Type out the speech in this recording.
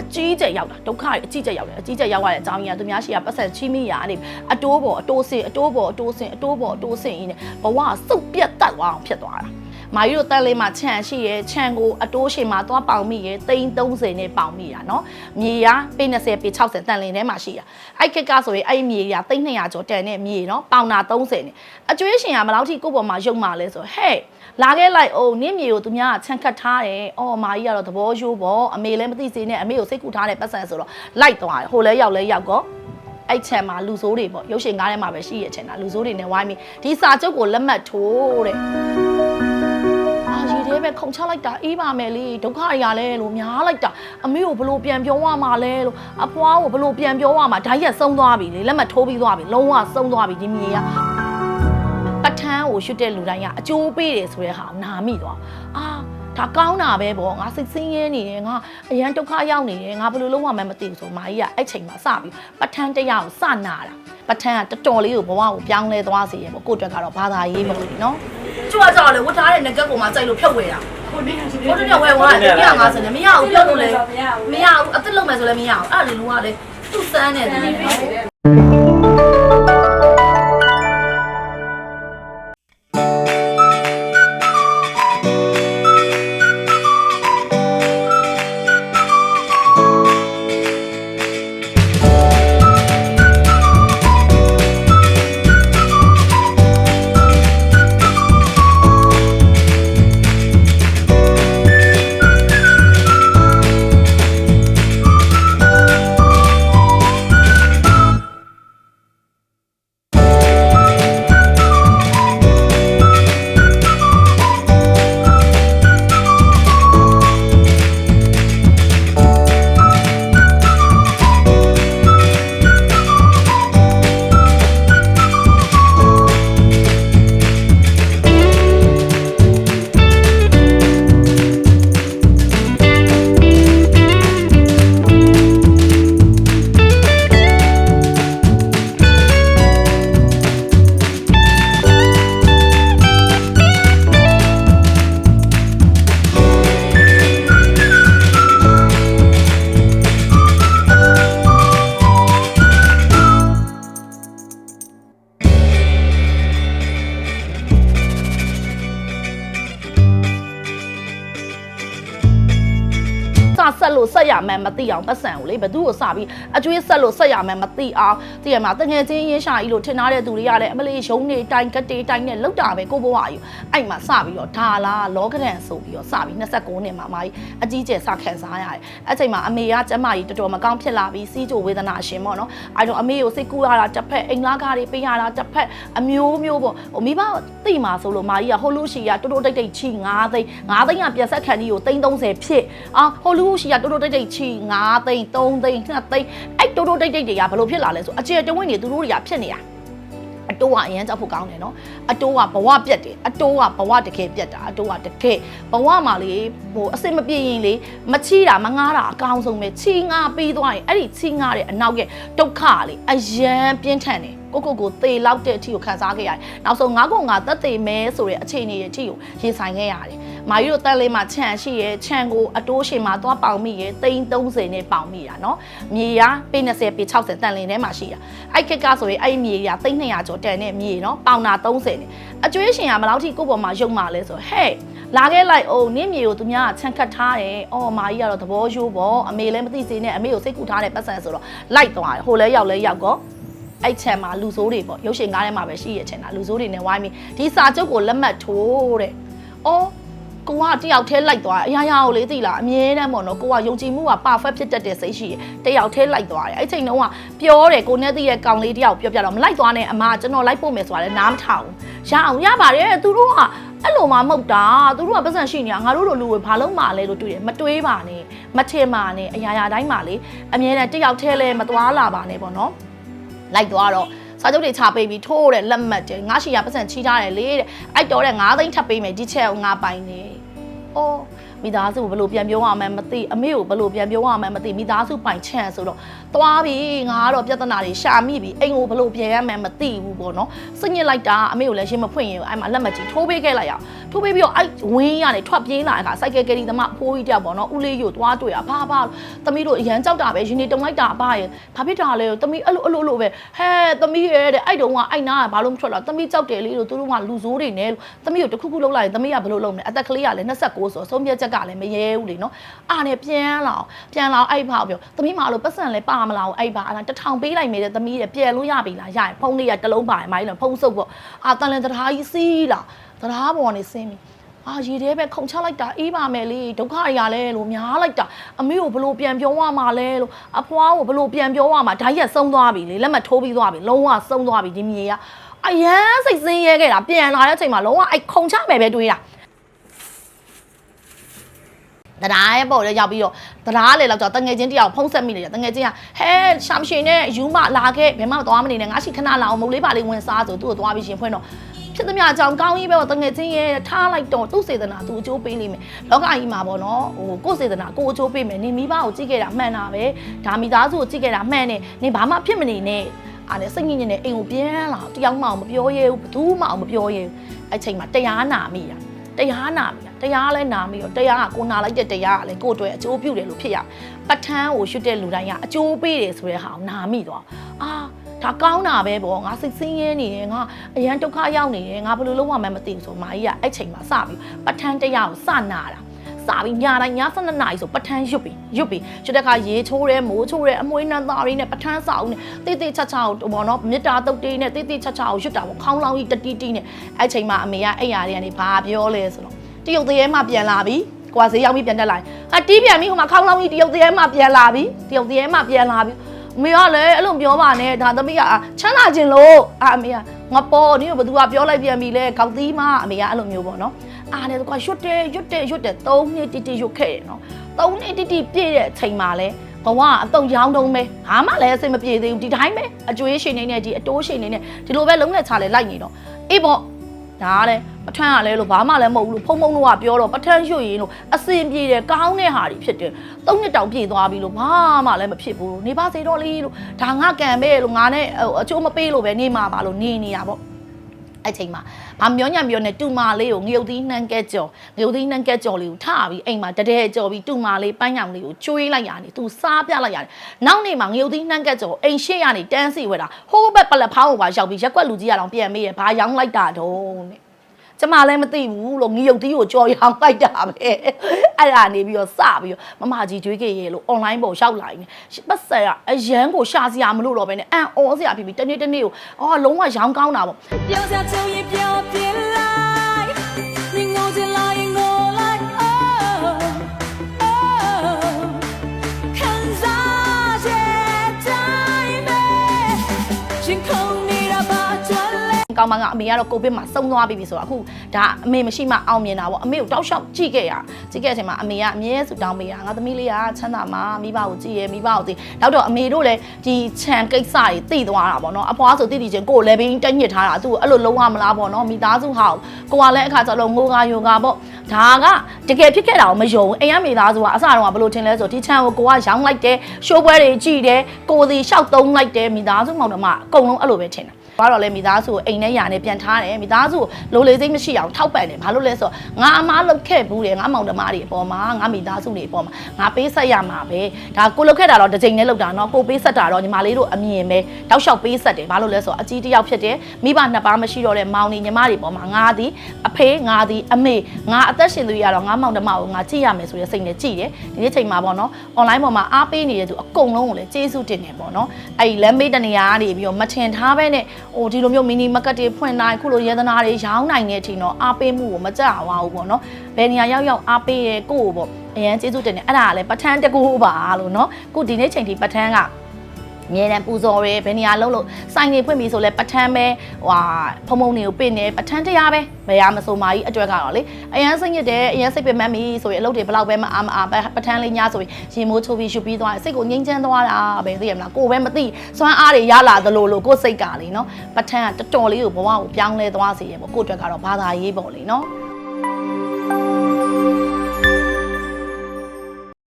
အကြီးကျယ်ရောက်တာဒုက္ခတွေအကြီးကျယ်ရောက်တယ်အကြီးကျယ်ရောက်ရတဲ့အကြောင်းကြီးကသူများရှိကပတ်ဆက်ချီးမိရာနေအတိုးပေါ်အတိုးစင်အတိုးပေါ်အတိုးစင်အတိုးပေါ်အတိုးစင်ရင်းနဲ့ဘဝကစုပ်ပြတ်တက်သွားအောင်ဖြစ်သွားတာ မာကြီးတို့တန်းလေးမှာခြံရှိရဲခြံကိုအတိုးရှိမှာသွားပေါင်မိရဲသိန်း30နဲ့ပေါင်မိတာเนาะမြေရပေ20ပေ60တန်လင်းထဲမှာရှိရအဲ့ခက်ကဆိုရင်အဲ့မြေရသိန်း200ကျော်တန်တဲ့မြေเนาะပေါင်တာ30နဲ့အကျွေးရှင်ကမလောက်ထိကိုယ့်ပေါ်မှာရုပ်မာလဲဆိုဟဲ့လာခဲ့လိုက်အောင်နင့်မြေကိုသူများကခြံခတ်ထားတယ်အော်မာကြီးကတော့သဘောရိုးပေါ့အမေလည်းမသိစေနဲ့အမေကိုစိတ်ကူထားတဲ့ပတ်စံဆိုတော့လိုက်သွားတယ်ဟိုလဲရောက်လဲရောက်ကောအဲ့ချံမှာလူဆိုးတွေပေါ့ရုပ်ရှင်ကားထဲမှာပဲရှိရချင်တာလူဆိုးတွေနဲ့ဝိုင်းပြီးဒီစာချုပ်ကိုလက်မှတ်ထိုးတဲ့ အာရေထဲပဲခုံချလိုက်တာအေးပါမယ်လေဒုက္ခတွေရလဲလို့များလိုက်တာအမေကိုဘလို့ပြန်ပြောရမှာလဲလို့အဖွားကိုဘလို့ပြန်ပြောရမှာဓာတ်ရက်ဆုံးသွားပြီလေလက်မထိုးပြီးသွားပြီလုံးဝဆုံးသွားပြီဒီမြေကပထန်းကိုရွတ်တဲ့လူတိုင်းကအကျိုးပေးတယ်ဆိုတဲ့ဟာကိုနာမိသွားအာ ဒါကောင်းတာပဲပေါ့ငါစိတ်ဆင်းရဲနေတယ်ငါအရန်ဒုက္ခရောက်နေတယ်ငါဘယ်လိုလုပ်မှမသိဘူးဆိုမာကြီးကအဲ့ချိန်မှာစပြီးပထန်းတရားကိုစနာတာပထန်းကတော်တော်လေးကိုဘဝကိုပြောင်းလဲသွားစေရပေါ့ကိုယ့်အတွက်ကတော့ဘာသာရေးမလို့ဒီနော်ကျွတ်ကြောက်လေဝတ်ထားတဲ့ငကက်ကိုမှကြိုက်လို့ဖြုတ်ဝဲတာကိုနေကဘိုးတို့ကဝယ်သွားတယ်150နဲ့မရဘူးပြောလို့လေမရဘူးအသက်လုံးမယ်ဆိုလည်းမရဘူးအဲ့ဒါလေလူကလေသူ့စမ်းနေတယ် ဆက်လို့ဆက်ရမှန်းမသိအောင်ပတ်စံကိုလေဘသူ့ကိုစပြီးအကျွေးဆက်လို့ဆက်ရမှန်းမသိအောင်သိရမှာတငယ်ချင်းရင်းရှာကြီးလို့ထင်ထားတဲ့သူတွေကလည်းအမလေးရုံနေတိုင်ကတေးတိုင်နဲ့လောက်တာပဲကိုဘဝယူအဲ့မှာစပြီးတော့ဒါလားလောကဒန်ဆိုပြီးတော့စပြီး29နှစ်မှာအမကြီးအကြီးကျယ်စခံစားရတယ်အဲ့ချိန်မှာအမေကကျမကြီးတော်တော်မကောင်းဖြစ်လာပြီးစီးကြိုဝေဒနာရှင်ပေါ့နော်အဲ့တော့အမေကိုစိတ်ကူးရတာတစ်ဖက်အိမ်လားကားတွေပေးရတာတစ်ဖက်အမျိုးမျိုးပေါ့ဟိုမိဘသိမှာဆိုလို့မာကြီးကဟိုလူရှိကတိုးတိုးတိတ်တိတ်ချီ9သိန်း9သိန်းကပြန်ဆက်ခံကြီးကို330ဖြစ်အာဟိုလူရှိကတိုးတိုးတိတ်တိတ်ချီ9သိန်း3သိန်း2သိန်းအဲ့တိုးတိုးတိတ်တိတ်တွေကဘယ်လိုဖြစ်လာလဲဆိုအကျယ်တဝင်းတွေသူတို့တွေကဖြစ်နေတာအတိုးကအရန်ကြောက်ဖို့ကောင်းတယ်နော်အတိုးကဘဝပြက်တယ်အတိုးကဘဝတကယ်ပြက်တာအတိုးကတကယ်ဘဝမှာလေဟိုအစစ်မပြေရင်လေမချီတာမငားတာအကောင်းဆုံးပဲချီငာပြီးသွားရင်အဲ့ဒီချီငာတဲ့အနောက်ရဲ့ဒုက္ခကလေအရန်ပြင်းထန်တယ်ကိုကိုကိုသေလောက်တဲ့အထီကိုခံစားခဲ့ရတယ်နောက်ဆုံးငါ့ကိုငါသက်သေမဲဆိုတဲ့အခြေအနေရဲ့အထီကိုရင်ဆိုင်ခဲ့ရတယ် မာကြီးတို့တန်းလေးမှာခြံရှိရဲခြံကိုအတိုးရှင်မှာသွားပေါင်မိရဲသိန်း30နဲ့ပေါင်မိတာနော်မြေရပေ20ပေ60တန်လင်းထဲမှာရှိရအဲ့ခက်ကဆိုရင်အဲ့မြေရသိန်း200ကျော်တန်တဲ့မြေနော်ပေါင်တာ30နဲ့အကျွေးရှင်ကမလောက်ထိကိုယ့်ပေါ်မှာရုပ်မာလဲဆိုဟဲ့လာခဲ့လိုက်အောင်နင့်မြေကိုသူများကခြံခတ်ထားတယ်အော်မာကြီးကတော့သဘောရိုးပေါ့အမေလည်းမသိစေနဲ့အမေကိုစိတ်ကူထားတဲ့ပတ်စံဆိုတော့လိုက်သွားတယ်ဟိုလဲရောက်လဲရောက်ကောအဲ့ချံမှာလူဆိုးတွေပေါ့ရုပ်ရှင်ကားထဲမှာပဲရှိရချင်တာလူဆိုးတွေနဲ့ဝိုင်းပြီးဒီစာချုပ်ကိုလက်မှတ်ထိုးတဲ့။အော် ကိုကတယောက်တည်းလိုက်သွားအရာရာကိုလေသိလားအမြဲတမ်းပေါ့နော်ကိုကယုံကြည်မှုက perfect ဖြစ်တတ်တဲ့စိတ်ရှိတယ်တယောက်တည်းလိုက်သွားတယ်အဲ့ချိန်တုန်းကပြောတယ်ကိုနဲ့သိရဲ့ကောင်လေးတယောက်ပြောပြတော့မလိုက်သွားနဲ့အမကျွန်တော်လိုက်ဖို့မယ်ဆိုတာလည်းနားမထောင်ရအောင်ရပါတယ်သူတို့ကအဲ့လိုမှမဟုတ်တာသူတို့ကပတ်စံရှိနေတာငါတို့လိုလူတွေဘာလို့မှလဲလို့တွေ့တယ်မတွေးပါနဲ့မထင်ပါနဲ့အရာရာတိုင်းမှာလေအမြဲတမ်းတယောက်တည်းလဲမသွားလာပါနဲ့ပေါ့နော်လိုက်သွားတော့စာချုပ်တွေချပေးပြီးထိုးတဲ့လက်မှတ်တယ်ငါရှိရပတ်စံချီးထားတယ်လေတဲ့အဲ့တော့တဲ့9သိန်းထပ်ပေးမယ်ဒီချက်ကိုငါပိုင်နေ။ အော်မိသားစုကိုဘယ်လိုပြန်ပြောရမှန်းမသိအမေကိုဘယ်လိုပြန်ပြောရမှန်းမသိမိသားစုပိုင်ချန့်ဆိုတော့သွားပြီငါကတော့ပြဿနာတွေရှာမိပြီအိမ်ကိုဘယ်လိုပြန်ရမှန်းမသိဘူးပေါ့နော်။စိတ်ညစ်လိုက်တာအမေကိုလည်းရှင်းမဖွင့်ရင်အဲ့မှာလက်မှတ်ကြီးထိုးပေးခဲ့လိုက်ရအောင်ထိုးပေးပြီးတော့အဲ့ဝင်းကနေထွက်ပြေးလာတဲ့အခါစိုက်ကယ်ကယ်ရီသမားအဖိုးကြီးတယောက်ပေါ့နော်ဦးလေးကိုသွားတွေ့တာဘာဘာသမီးတို့အရန်ကြောက်တာပဲရင်နေတုံလိုက်တာအဖရဲ့ဘာဖြစ်တာလဲသမီးအဲ့လိုအဲ့လိုအဲ့လိုပဲဟဲသမီးရဲ့တဲ့အဲ့တုန်းကအဲ့နာကဘာလို့မထွက်လာသမီးကြောက်တယ်လေလို့သူတို့ကလူဆိုးတွေနဲ့လို့သမီးကိုတခုခုလောက်လိုက်ရင်သမီးကဘယ်လိုလုပ်မလဲအသက်ကလေးကလည်း29ဆိုဆုံးဖြတ်ချက်ကလည်းမရဲဘူးလေနော်အာနဲ့ပြန်လာအောင်ပြန်လာအောင်အဲ့ဘာပြောသမီးမလို့ပတ်စံလည်းပါမလာအောင်အဲ့ဘာအဲ့ဒါတထောင်ပေးလိုက်မယ်တဲ့သမီးရဲ့ပြန်လို့ရပြီလားရရင်ဖုန်းလေးကတစ်လုံးပါတယ်မိုင်းလို့ဖုန်းစုပ်ပေါ့အာတန်လန်တရားကြီးစီးလာတရားပေါ်နေဆင်းပြီအာရေထဲပဲခုံချလိုက်တာအေးပါမယ်လေဒုက္ခတွေကလည်းလို့များလိုက်တာအမေကိုဘလို့ပြန်ပြောရမှာလဲလို့အဖွားကိုဘလို့ပြန်ပြောရမှာဓာတ်ရက်ဆုံးသွားပြီလေလက်မထိုးပြီးသွားပြီလုံးဝဆုံးသွားပြီဒီမြေကအရန်စိတ်ဆင်းရဲခဲ့တာပြန်လာတဲ့အချိန်မှာလုံးဝအဲ့ခုံချမယ်ပဲတွေးတာ တရားရဲ့ပေါ့လေရောက်ပြီးတော့တရားလေလောက်ကြောတငယ်ချင်းတယောက်ဖုံးဆက်မိတယ်တငယ်ချင်းကဟဲရှာမရှင်နဲ့ယူမလာခဲ့ဘယ်မှသွားမနေနဲ့ငါရှိခဏလာအောင်မုတ်လေးပါလေးဝင်စားဆိုသူ့ကိုသွားပြီးရှင်ဖွင့်တော့ဖြစ်သမျှအကြောင်းကောင်းကြီးပဲပေါ့တငယ်ချင်းရဲ့ထားလိုက်တော့သူ့စေတနာသူ့အကျိုးပေးလိမ့်မယ်လောကကြီးမှာပေါ့နော်ဟိုကိုယ့်စေတနာကိုယ်အကျိုးပေးမယ်နေမိဘကိုကြည့်ခဲ့တာမှန်တာပဲဒါမိသားစုကိုကြည့်ခဲ့တာမှန်တယ်နေဘာမှဖြစ်မနေနဲ့အားနဲ့စိတ်ညစ်ညစ်နဲ့အိမ်ကိုပြန်လာတယောက်မှမပြောရဲဘူးဘယ်သူမှမပြောရဲဘူးအဲ့ချိန်မှာတရားနာမိတာ တရားနာမိတာတရားလဲနာမိတော့တရားကကိုနာလိုက်တဲ့တရားကလည်းကိုယ့်အတွက်အကျိုးပြုတယ်လို့ဖြစ်ရပဋ္ဌာန်းကိုရွတ်တဲ့လူတိုင်းကအကျိုးပေးတယ်ဆိုတဲ့ဟာကိုနာမိသွားအာဒါကောင်းတာပဲပေါ့ငါစိတ်ဆင်းရဲနေတယ်ငါအရန်ဒုက္ခရောက်နေတယ်ငါဘယ်လိုလုပ်မှမသိဘူးဆိုမာကြီးကအဲ့ချိန်မှာစပြီးပဋ္ဌာန်းတရားကိုစနာတာ စာပြီးညတိုင်းည7နာရီဆိုပဋ္ဌာန်းရွတ်ပြီးရွတ်ပြီးရွတ်တဲ့ခါရေချိုးတယ်မိုးချိုးတယ်အမွှေးနှံသားတွေနဲ့ပဋ္ဌာန်းစာအုပ်နဲ့တိတိချာချာကိုဘောနော်မေတ္တာတုတ်တေးနဲ့တိတိချာချာကိုရွတ်တာပေါ့ခေါင်းလောင်းကြီးတတိတိနဲ့အဲ့ချိန်မှာအမေကအဲ့ຢာတွေကနေဘာပြောလဲဆိုတော့တရုတ်သေးဲမှပြန်လာပြီကွာဈေးရောက်ပြီးပြန်တက်လာဟာတီးပြန်ပြီဟိုမှာခေါင်းလောင်းကြီးတရုတ်သေးဲမှပြန်လာပြီတရုတ်သေးဲမှပြန်လာပြီအမေကလည်းအဲ့လိုပြောပါနဲ့ဒါသမီးကချမ်းသာခြင်းလို့အာအမေကငါပေါ်နင်းကဘသူကပြောလိုက်ပြန်ပြီလဲခေါက်သီးမအမေကအဲ့လိုမျိုးပေါ့နော် အားနဲ့သူကရွတ်တယ်ရွတ်တယ်ရွတ်တယ်၃နှစ်တိတိရွတ်ခဲ့တယ်နော်၃နှစ်တိတိပြည့်တဲ့အချိန်မှာလဲဘဝအတုံရောင်းတုံးပဲဘာမှလည်းအစိမပြေသေးဘူးဒီတိုင်းပဲအကျွေးရှင်နေနဲ့ဒီအတိုးရှင်နေနဲ့ဒီလိုပဲလုံးနဲ့ချလဲလိုက်နေတော့အေးပေါ့ဒါကလည်းပထန်းကလည်းလို့ဘာမှလည်းမဟုတ်ဘူးလို့ဖုံဖုံတော့ကပြောတော့ပထန်းရွှေရင်လို့အစင်ပြေတယ်ကောင်းတဲ့ဟာတွေဖြစ်တယ်သုံးနှစ်တောင်ပြေသွားပြီလို့ဘာမှလည်းမဖြစ်ဘူးလို့နေပါစေတော့လေလို့ဒါငါကံပဲလို့ငါနဲ့အချိုးမပေးလို့ပဲနေမှာပါလို့နေနေရပေါ့ အဲ့ချိန်မှာဘာမျောညံ့ပြောနေတူမာလေးကိုငရုတ်သီးနှမ်းကဲကြော်ငရုတ်သီးနှမ်းကဲကြော်လေးကိုထပြီးအိမ်မှာတတဲကြော်ပြီးတူမာလေးပန်းညောင်လေးကိုကျွေးလိုက်ရတယ်သူစားပြလိုက်ရတယ်နောက်နေ့မှာငရုတ်သီးနှမ်းကဲကြော်အိမ်ရှေ့ရနေတန်းစီဝဲတာဟိုးဘက်ပလက်ဖောင်းကိုပါရောက်ပြီးရက်ွက်လူကြီးရအောင်ပြန်မေးရဘာရောင်းလိုက်တာတော့နဲ့ ကျမလည်းမသိဘူးလို့ငရုတ်တီးကိုကြော်ရောင်းလိုက်တာပဲအဲ့ဒါနေပြီးတော့စပြီးတော့မမကြီးကြွေးကြရေလို့ online ပေါ်ရောက်လာရင်ပတ်ဆက်ကအရန်ကိုရှာစရာမလိုတော့ပဲနဲ့အန်အော်စရာဖြစ်ပြီးတနေ့တနေ့ကိုအော်လုံးဝရောင်းကောင်းတာပေါ့ပြောစရာချုံရင်ပြောပြ 泪。ကောင်းမကအမေကတော့ကိုဗစ်မှာစုံသွားပြီပြီဆိုတော့အခုဒါအမေမရှိမှအောင်မြင်တာပေါ့အမေကိုတောက်လျှောက်ကြည့်ခဲ့ရကြည့်ခဲ့တဲ့အချိန်မှာအမေကအမြဲဆူတောင်းပေးတာငါသမီးလေးကချမ်းသာမှာမိဘကိုကြည့်ရမိဘကိုသိနောက်တော့အမေတို့လည်းဒီခြံကိစ္စတွေသိသွားတာပေါ့နော်အဖွားဆိုတိတိချင်းကိုယ်လည်းဘင်းတက်ညစ်ထားတာသူ့ကိုအဲ့လိုလုံးဝမလားပေါ့နော်မိသားစုဟာကိုကလည်းအခါကျတော့ငိုကယိုကပေါ့ဒါကတကယ်ဖြစ်ခဲ့တာကိုမယုံအိမ်ရမိသားစုကအစတော့ကဘယ်လိုထင်လဲဆိုဒီခြံကိုကိုကရောင်းလိုက်တယ်ရှိုးပွဲတွေကြည့်တယ်ကိုစီလျှောက်သုံးလိုက်တယ်မိသားစုမောင်နှမအကုန်လုံးအဲ့လိုပဲထင်တာ ဘာတော့လဲမိသားစုကိုအိမ်နဲ့ယာနဲ့ပြန်ထားတယ်မိသားစုကိုလိုလေစိတ်မရှိအောင်ထောက်ပံ့တယ်ဘာလို့လဲဆိုတော့ငါအမားလုပ်ခဲ့ဘူးတယ်ငါမောင်နှမတွေအပေါ်မှာငါမိသားစုတွေအပေါ်မှာငါပေးဆက်ရမှာပဲဒါကိုလုပ်ခဲ့တာတော့တစ်ချိန်နဲ့လုပ်တာနော်ကိုပေးဆက်တာတော့ညီမလေးတို့အမြင်ပဲတောက်လျှောက်ပေးဆက်တယ်ဘာလို့လဲဆိုတော့အကြီးတစ်ယောက်ဖြစ်တယ်မိဘနှစ်ပါးမရှိတော့တဲ့မောင်နေညီမတွေပေါ်မှာငါသည်အဖေငါသည်အမေငါအသက်ရှင်သူရတော့ငါမောင်နှမကိုငါကြည့်ရမယ်ဆိုတဲ့စိတ်နဲ့ကြည့်တယ်ဒီနေ့ချိန်မှာပေါ့နော် online ပေါ်မှာအားပေးနေတဲ့သူအကုန်လုံးကိုလည်းကျေးဇူးတင်တယ်ပေါ့နော်အဲ့ဒီလမ်းမေးတနေရာကနေပြီးတော့မထင်ထားပဲနဲ့ ဟိုဒီလိုမျိုးမီနီမာကတ်တွေဖွင့်နိုင်ခုလိုရတနာတွေရောင်းနိုင်တဲ့အထိတော့အားပေးမှုကိုမကြက်အောင်ဘူးပေါ့နော်ဘယ်နေရာရောက်ရောက်အားပေးရဲကိုယ့်ကိုပေါ့အရန်ကျေးဇူးတင်တယ်အဲ့ဒါကလည်းပဋ္ဌာန်းတကူပါလို့နော်ခုဒီနေ့ချိန်ထိပဋ္ဌာန်းက အမြဲတမ်းပူဇော်ရဲဘယ်နေရာလုံးလို့စိုင်းနေဖွင့်ပြီဆိုလဲပဋ္ဌာန်းပဲဟွာဖုံဖုံတွေကိုပင့်နေပဋ္ဌာန်းတရားပဲဘယ်ရမဆိုမာကြီးအတွက်ကတော့လေအရန်စိတ်ညစ်တယ်အရန်စိတ်ပင်မတ်ပြီဆိုရင်အလုပ်တွေဘလောက်ပဲမအားမအားပဋ္ဌာန်းလေးညဆိုရင်ရင်မိုးချိုးပြီးရှုပ်ပြီးသွားတယ်စိတ်ကိုငြိမ်းချမ်းသွားတာပဲသိရမလားကိုယ်ပဲမသိစွမ်းအားတွေရလာသလိုလိုကိုယ်စိတ်ကလေနော်ပဋ္ဌာန်းကတော်တော်လေးကိုဘဝကိုပြောင်းလဲသွားစေရပေါ့ကိုယ့်အတွက်ကတော့ဘာသာရေးပေါ့လေနော်